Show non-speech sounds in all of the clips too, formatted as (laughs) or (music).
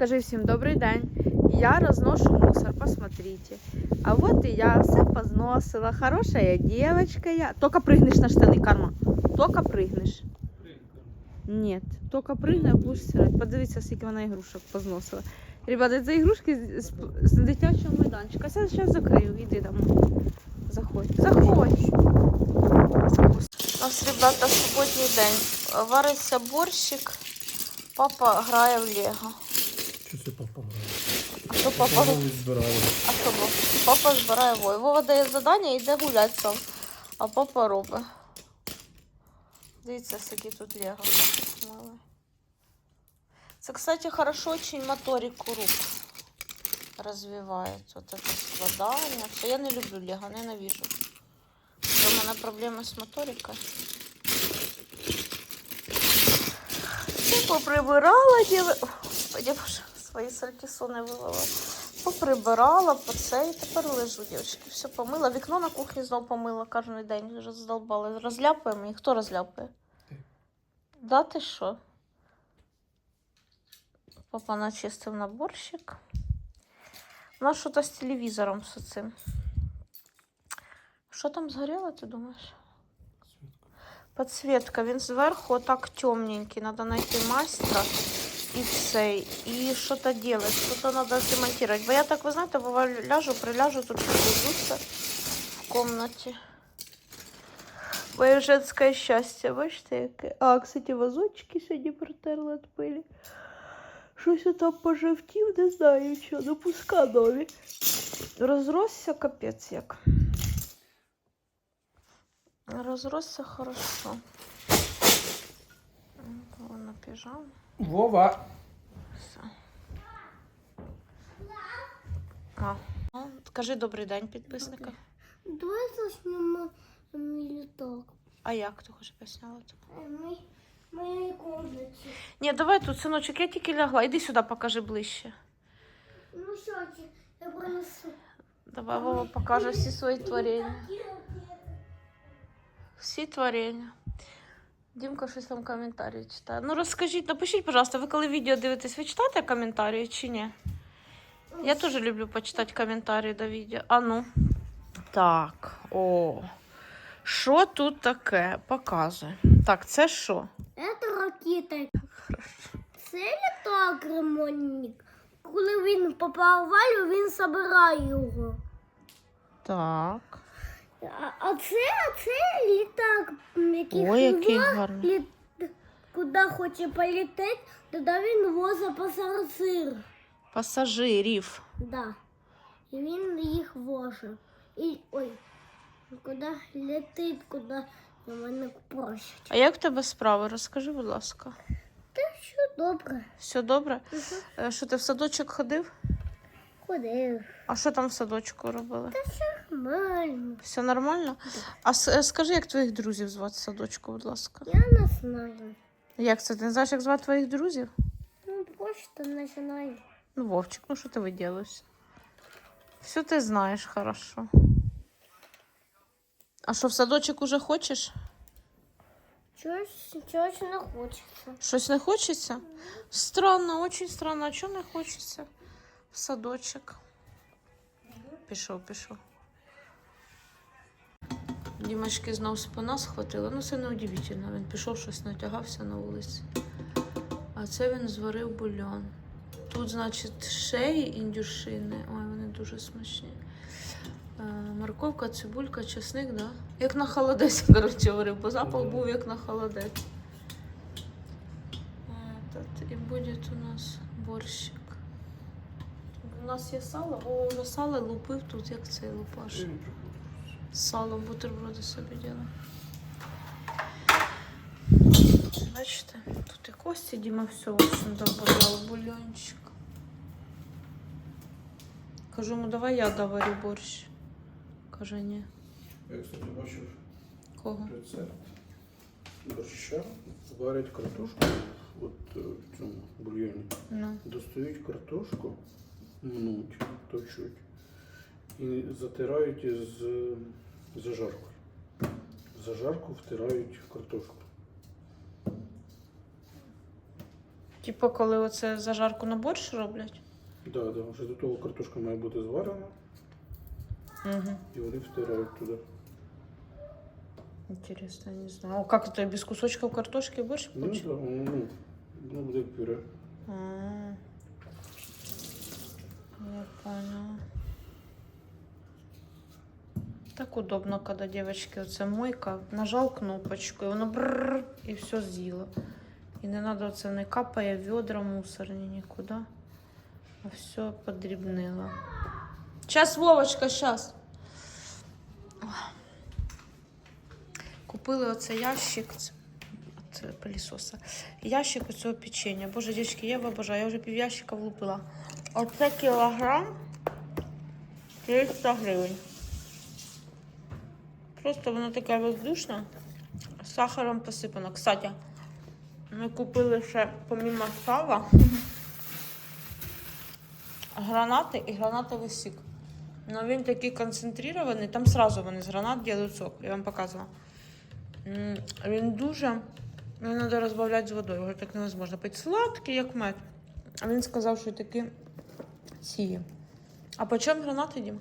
Скажи всім добрий день. Я розношу мусор, посмотрите. А вот и я все позносила. Хорошая девочка я. Только прыгнешь на штаны, Карма. Только прыгнеш. Нет, только прыгни, будеш стирати. Подивіться, скільки вона ігрушок позносила. Ребята, це ігрушки з, з, з дитячого майданчика. Я зараз закрию, іди домой. Заходь. Заходь. У нас, ребята, суботній день. Вариться борщик. Папа грає в Лего. Що це папа грає? А що папа? Папа збирає. А що бо? Папа збирає вой. Вова дає завдання і йде гуляти сам. А папа робить. Дивіться, скільки тут лего. Це, кстати, хорошо очень моторику рук розвиває. Вот это складання. Все, я не люблю лего, ненавижу. У мене проблеми з моторикою. Поприбирала, діли. Господи, боже, свої сальтісони вивела. Поприбирала, по це і тепер лежу, дівчатки. Все помила. Вікно на кухні знов помила кожен день. Вже задолбали. Розляпує мені. Хто розляпує? Ти. Да ти що? Папа начистив наборщик. У нас щось з телевізором з цим. Що там згоріло, ти думаєш? Подсветка, він зверху отак темненький. Надо знайти майстра і цей. І що то делать, що то надо демонтувати. Бо я так, ви знаєте, буваю, ляжу, приляжу, тут буду в комнаті. Моє женське щастя, яке. А, кстати, вазочки сьогодні протерли від пилі. Щось я там пожовтів, не знаю що, ну пуска нові. Розросся капець як. Розросся хорошо. Вона піжама. Вова. Все. А. Ну, Скажи добрий день підписникам. Давай заснемо мій літак. А як ти хочеш поясняла? Е, Ми комнаті. Ні, давай тут, синочок, я тільки лягла. Іди сюди, покажи ближче. Ну що я принесу. Давай Вова покаже всі свої творіння. Всі творіння. Дімка щось там коментарі читає. Ну розкажіть, напишіть, пожалуйста, ви коли відео дивитесь, ви читаєте коментарі чи ні? Я теж люблю почитати коментарі до відео. А ну. Так, о. Що тут таке? Показує. Так, це що? Це ракета. Це літак ремонтник. Коли він попав в аварію, він забирає його. Так. А, це, а це літак, який Ой, який гарний. літ... куди хоче полетіти, тоді він возить пасажир. Пасажирів. Да. І він їх возить. І ой, куди летить, куди мене просять. А як в тебе справи? Розкажи, будь ласка. Та що добре. Все добре? Е, Що ти в садочок ходив? Ходив. А що там в садочку робили? Нормально. Все нормально? А с- е, скажи, як твоїх друзів звати в садочку, будь ласка. Я не знаю. Як це? Ти не знаєш, як звати твоїх друзів? Ну, просто не знаю. Ну, Вовчик, ну що ти виділишся? Все ти знаєш хорошо. А що, в садочок уже хочеш? Чогось, чогось не хочеться. Щось не хочеться? Странно, очень странно. А чого не хочеться в садочок? Пішов, пішов. Дімочки знов спина схватила. Ну, це не удивительно. Він пішов, щось натягався на вулиці. А це він зварив бульон. Тут, значить, шеї індюшини. Ой, вони дуже смачні. Е, Морковка, цибулька, чесник, да? Як на холодець, (laughs) коротше, варив, бо запах був як на холодець. Этот, і буде у нас борщик. У нас є сало, о, вже сало лупив тут, як цей лупаш. З салом бутерброди собі діла. Бачите, тут і кості Діма все, общем, добавляв бульончик. Кажу йому, давай я доварю борщ. Каже, ні. Я, кстати, бачив Кого? рецепт борща. Варять картошку от е, в цьому бульйоні. Ну. Достають картошку, мнуть, точуть і затирають із е, зажаркою. В зажарку втирають картошку. Типу, коли оце зажарку на борщ роблять. Да, да, вже до того картошка має бути зварена, Угу. і вони втирають туди. Интересно, не знаю. А как это, без кусочков картошки борщ Ну, получится? да, ну, ну, буде пюре. А, Я поняла. Так удобно, когда девочки, оце мойка, нажал кнопочку, і воно бррр, і все з'їло. І не надо оце не капає ведра мусорні нікуди. А все подрібнило. Сейчас, Вовочка, сейчас. Купили оце ящик це- от пилісоса. Ящик оцього печення. Боже, дівчатки, я обожаю. Я вже пів ящика влупила. Оце кілограм 300 гривень. Просто воно таке воздушне. З сахаром посипано. Кстати, ми купили ще помімо сала (laughs) гранати і гранатовий сік. Ну він такий концентрований, там сразу вони з гранат роблять сок. Я вам показувала. Він дуже. Його треба розбавляти з водою. Його так невозможно пити. Сладкий, як мед. А він сказав, що такі сіє. А по чому гранати, Дім?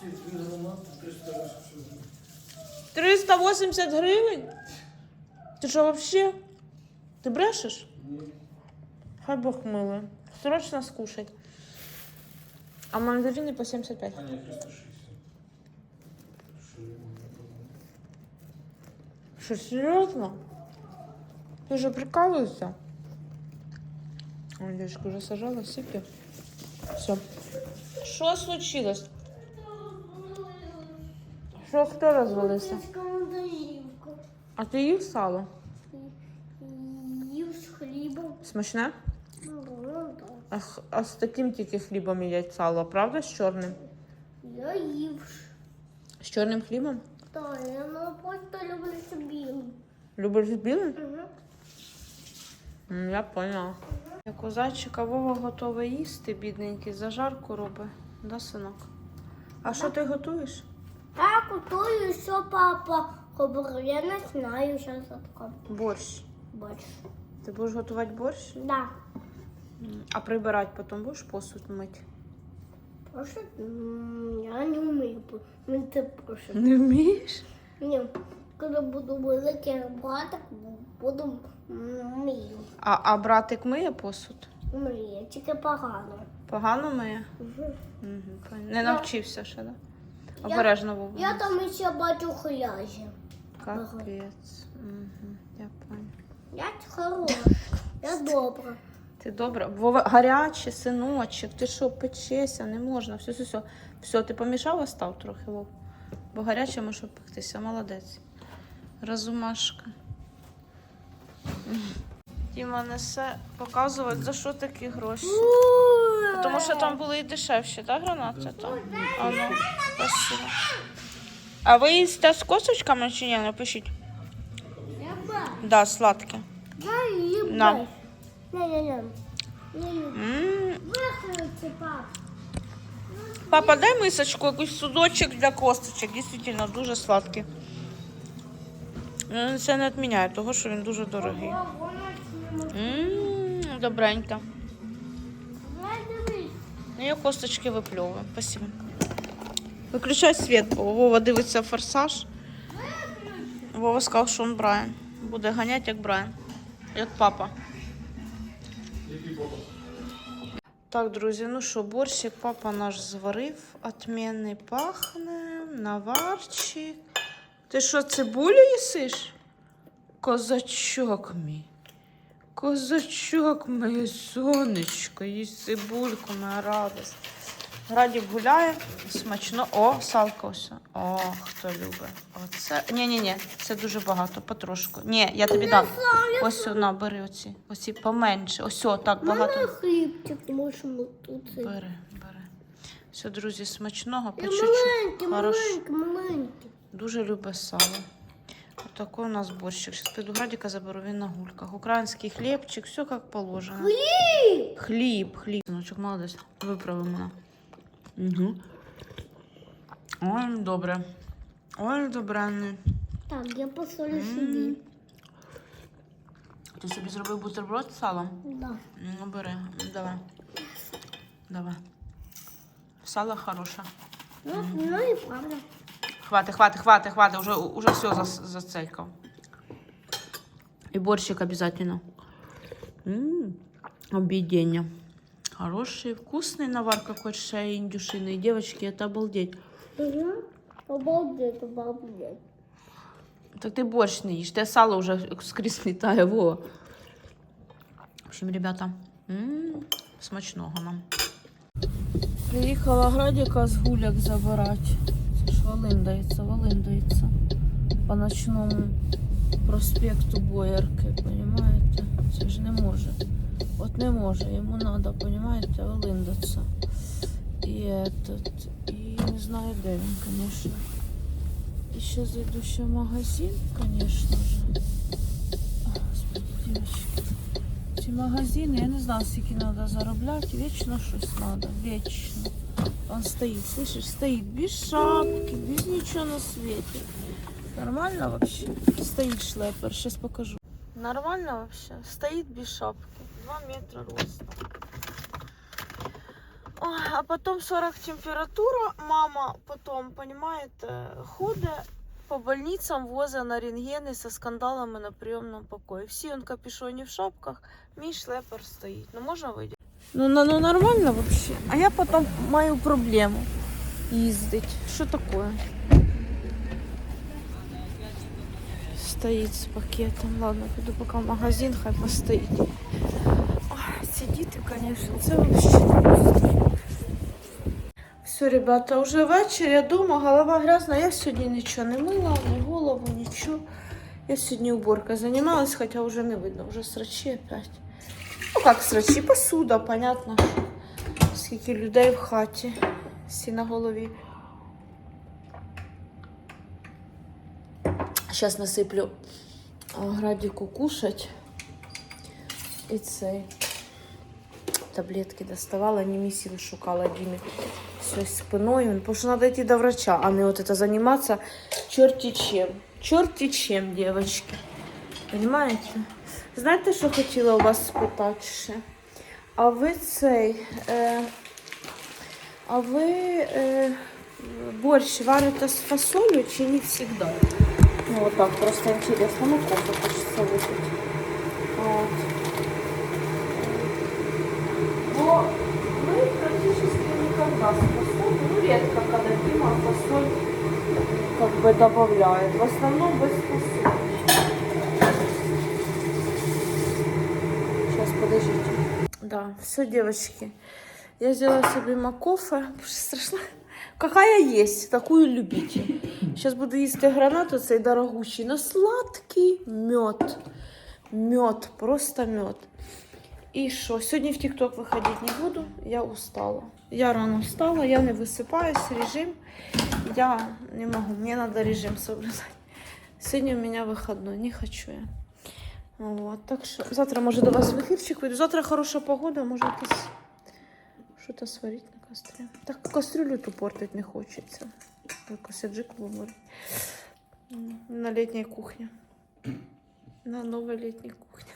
Ці дві гранати 380 380 гривень? Ти що, взагалі? Ти брешеш? Ні. Хай Бог милує. Срочно скушать. А мандарини по 75. А ні, 360. Що я можу Що, серйозно? Ти же прикалуєшся? Ой, девочка уже сажала, сыпи. Все. Что случилось? Що хто розвалився? А ти їв сало? Їв з хлібом. Смачне? А, а з таким тільки хлібом їдять сало, правда? З чорним? Я їв. З чорним хлібом? Так, я ну, просто люблю собі. Любиш з білим? Угу. Я поняла. Зайчика Вова готовий їсти, бідненький, зажарку робить. Да, синок? А що ти готуєш? Так, готую, що папа говорив. Я не знаю, що це таке. Борщ. Бачу. Ти будеш готувати борщ? Да. А прибирати потім будеш посуд мити? Прошу, я не вмію мити прошу. Не вмієш? Ні, коли буду великий братик, буду вмію. А, а братик миє посуд? Вмію, тільки погано. Погано миє? Угу. Угу. Не навчився ще, так? Да? Обережно Вова. Я там ще бачу хляжі. Капець. Угу. Я поняла. Я хороша, (laughs) я добра. Ти добре. Вова, гаряче, синочок, ти що, печеся, не можна. Все, все, все. Все, ти помішав, остав трохи, Вов. Бо гаряче може пектися. Молодець. Розумашка. Діма несе показувати, за що такі гроші. Тому що там були і дешевші, так, гранати? Там? А, ну, спасибо. А ви їсте з косточками чи ні? Напишіть. Да, сладке. На. М, Папа, дай мисочку, якийсь судочок для косточок. Дійсно, дуже сладкий. Ну, Це не відміняє того, що він дуже дорогий. Ммм, добренько. Ну, я косточки випльовую. Спасибо. Виключай світ, бо Вова дивиться форсаж. Вова сказав, що він Брайан. Буде ганяти як Брайан. Як папа. Так, друзі, ну що, борщик папа наш зварив, отмінний пахне, наварчик. Ти що, цибулю їсиш? Козачок мій. Козачок моє сонечко, їсть цибульку, моя радость. Радік гуляє, смачно. О, салка ось. О, хто любить. Оце. Ні-ні-ні, це дуже багато, потрошку. Ні, я тобі дам. Ось, на, бери оці. Оці поменше. Ось, о, так багато. Хлібчик можемо тут. Бери, бери. Все, друзі, смачного, по чуть-чуть. маленький, маленький, маленький. Дуже любить сало. Отакий у нас борщик. Зараз піду Градіка заберу, він на гульках. Український хлібчик, все як положено. Хліб! Хліб, хліб. Синочок, молодець. Виправи мене. Угу. Ой, добре. Ой, добре. Так, я посолю собі. Ти собі зробив бутерброд з салом? Да. Ну, бери, давай. Давай. Сало хороше. Ну, ну і правда. Хватит, хватит, хватит, хватит. Уже, уже все за, зацелькал. И борщик обязательно. М, объедение. Хороший, вкусный навар какой-то шеи индюшиный. Девочки, это обалдеть. Угу. Обалдеть, обалдеть. Так ты борщ не ешь, ты сало уже скрізь літає, во. В общем, ребята, м, смачного нам. Приїхала Градіка з гуляк забирати. Ж валиндається, валиндається. По ночному проспекту Боярки, понимаете? Це ж не може. От не може, йому треба, понимаете, валиндатися. І этот, і не знаю, де він, конечно. И сейчас зайду еще в магазин, же. Господи. Ці магазини, я не знаю, скільки треба заробляти. Вічно щось треба, вічно. Он стоит, слышишь, стоит без шапки, без ничего на свете. Нормально вообще? Стоит шлепер, сейчас покажу. Нормально вообще? Стоит без шапки. Два метра роста. Ой, а потом 40 температура. Мама потом, понимаете, ходить по больницам, возить на рентгени со скандалами на прийомному покої. Всі он капюшоні в шапках, мій шлепер стоїть. Ну можна вийти? Ну, ну, нормально вообще. А я потом маю проблему їздить. Що таке? Стоїть з пакетом. Ладно, піду поки в магазин, хай постоїть. Ой, ці діти, звісно, це взагалі. Все, ребята, вже вечір, я дома, голова грязна. Я сьогодні нічого не мила, ні голову, нічого. Я сьогодні уборкою займалась, хоча вже не видно, вже срачі опять. Ну як срачі, посуда, понятно. Скільки людей в хаті, всі на голові. Зараз насиплю а, градіку кушать. І цей таблетки доставала, не місіли шукала Дімі щось спиною. Потому що треба йти до врача, а не от це займатися чорті чим. Чорті чим, дівчатки. Понимаєте? Знаєте, що хотіла у вас спитати ще? А ви цей. Е, а ви е, борщ варите з фасолью чи не завжди? Ну, вот так, просто интересно. Ну, кофе хочется выпить. Вот. Но мы практически никогда с фасолью, ну, редко, когда Дима фасоль как бы добавляет. В основном без фасоли. Да, все, девочки. Я сделала себе макофе. Страшно. Какая есть, такую любите. Сейчас буду їсти гранату, цей дорогущий, но сладкий мед. Мед, просто мед. І що? Сьогодні в ТикТок виходити не буду, я устала. Я рано встала, я не висипаюсь, режим. Я не могу, мне надо режим соблюдать. Сегодня у меня выходной, не хочу я. Вот, так що завтра, може, до вас в ефірчик вийду. Завтра хороша погода, може якось що-то сварити на кастрі. Так кастрюлю ту портить не хочеться. Якось аджику варить. М, На летней кухне. На новой летней кухне.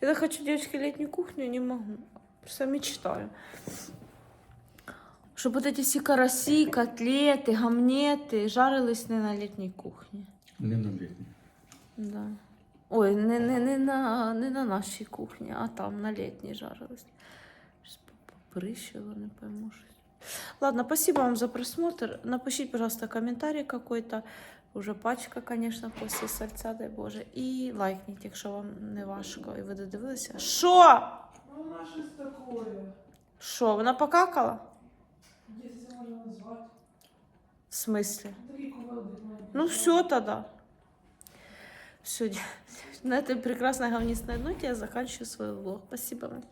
Я хочу, девочки, летнюю кухню, не могу. Просто мечтаю. Щоб вот эти всі карасі, котлети, гамнети жарились не на літній кухні. Не на літній. Да. Ой, не, не, не, на, не на нашій кухні, а там на літній жарились. Щось поприщило, не пойму щось. Ладно, спасибо вам за просмотр. Напишіть, пожалуйста, комментарий какой-то. Уже пачка, конечно, после сальця, дай Боже. І лайкніть, якщо вам не важко, і ви додивилися. Що? Вона щось такое. Що, вона покакала? Як це можна назвати? В смислі? Такий кувалдик має. Ну все тогда. Все, (laughs) на этой прекрасной говнистой ноте я заканчиваю свой влог. Спасибо вам.